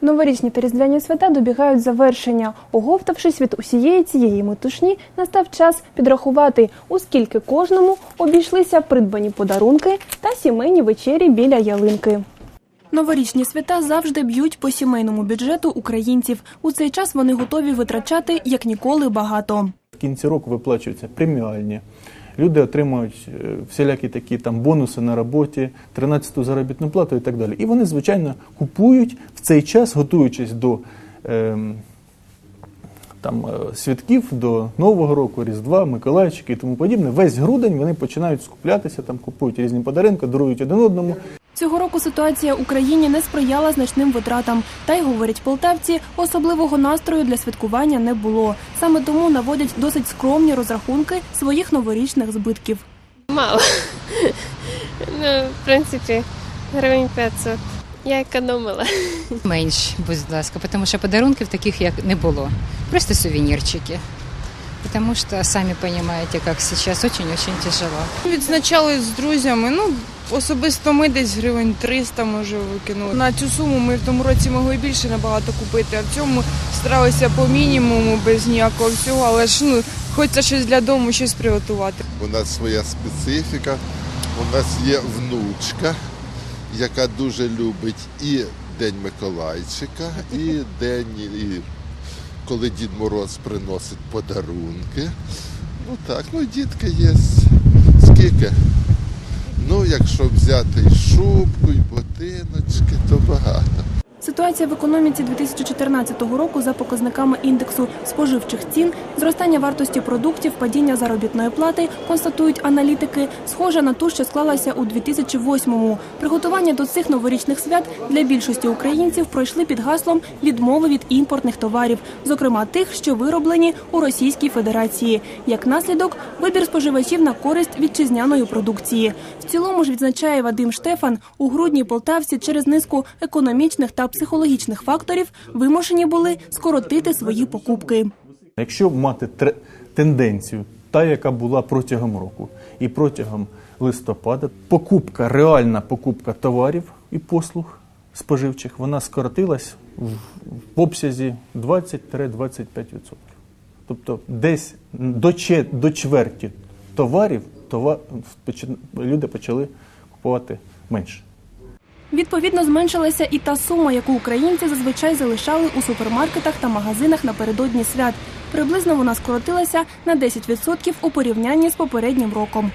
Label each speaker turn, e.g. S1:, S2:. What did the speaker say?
S1: Новорічні та різдвяні свята добігають завершення. Оговтавшись від усієї цієї метушні, настав час підрахувати, у скільки кожному обійшлися придбані подарунки та сімейні вечері біля ялинки. Новорічні свята завжди б'ють по сімейному бюджету українців. У цей час вони готові витрачати як ніколи багато.
S2: В кінці року виплачуються преміальні. Люди отримують е, всілякі такі там бонуси на роботі, 13-ту заробітну плату і так далі. І вони, звичайно, купують в цей час, готуючись до е, там, святків, до Нового року, Різдва, Миколаївчики і тому подібне. Весь грудень вони починають скуплятися, там купують різні подарунки, дарують один одному.
S1: Цього року ситуація в Україні не сприяла значним витратам. Та й говорять полтавці, особливого настрою для святкування не було. Саме тому наводять досить скромні розрахунки своїх новорічних збитків.
S3: Мало. Ну, в принципі, гривень 500. Я економила.
S4: Менш, будь ласка, тому що подарунків таких як не було. Просто сувенірчики. Потому что, сами понимаете, как сейчас очень-очень тяжело.
S5: Відзначали з друзями. Ну особисто ми десь гривень 300 може викинули. На цю суму ми в тому році могли більше набагато купити, а в цьому старалися по мінімуму без ніякого всього, але ж ну хочеться щось для дому, щось приготувати.
S6: У нас своя специфіка. У нас є внучка, яка дуже любить і День Миколайчика, і день, і коли Дід Мороз приносить подарунки. Ну так, ну дітки є. Скільки? Ну, якщо взяти і шубку, і ботиночки, то багато.
S1: Ситуація в економіці 2014 року за показниками індексу споживчих цін, зростання вартості продуктів, падіння заробітної плати, констатують аналітики, схожа на ту, що склалася у 2008-му. Приготування до цих новорічних свят для більшості українців пройшли під гаслом відмови від імпортних товарів, зокрема тих, що вироблені у Російській Федерації. Як наслідок, вибір споживачів на користь вітчизняної продукції. В цілому ж відзначає Вадим Штефан, у грудні полтавці через низку економічних та психологічних факторів вимушені були скоротити свої покупки.
S2: Якщо мати тенденцію, та, яка була протягом року і протягом листопада, покупка, реальна покупка товарів і послуг споживчих, вона скоротилась в, обсязі 20-25%. Тобто десь до, чверті товарів товар, люди почали купувати менше.
S1: Відповідно, зменшилася і та сума, яку українці зазвичай залишали у супермаркетах та магазинах напередодні свят. Приблизно вона скоротилася на 10% у порівнянні з попереднім роком.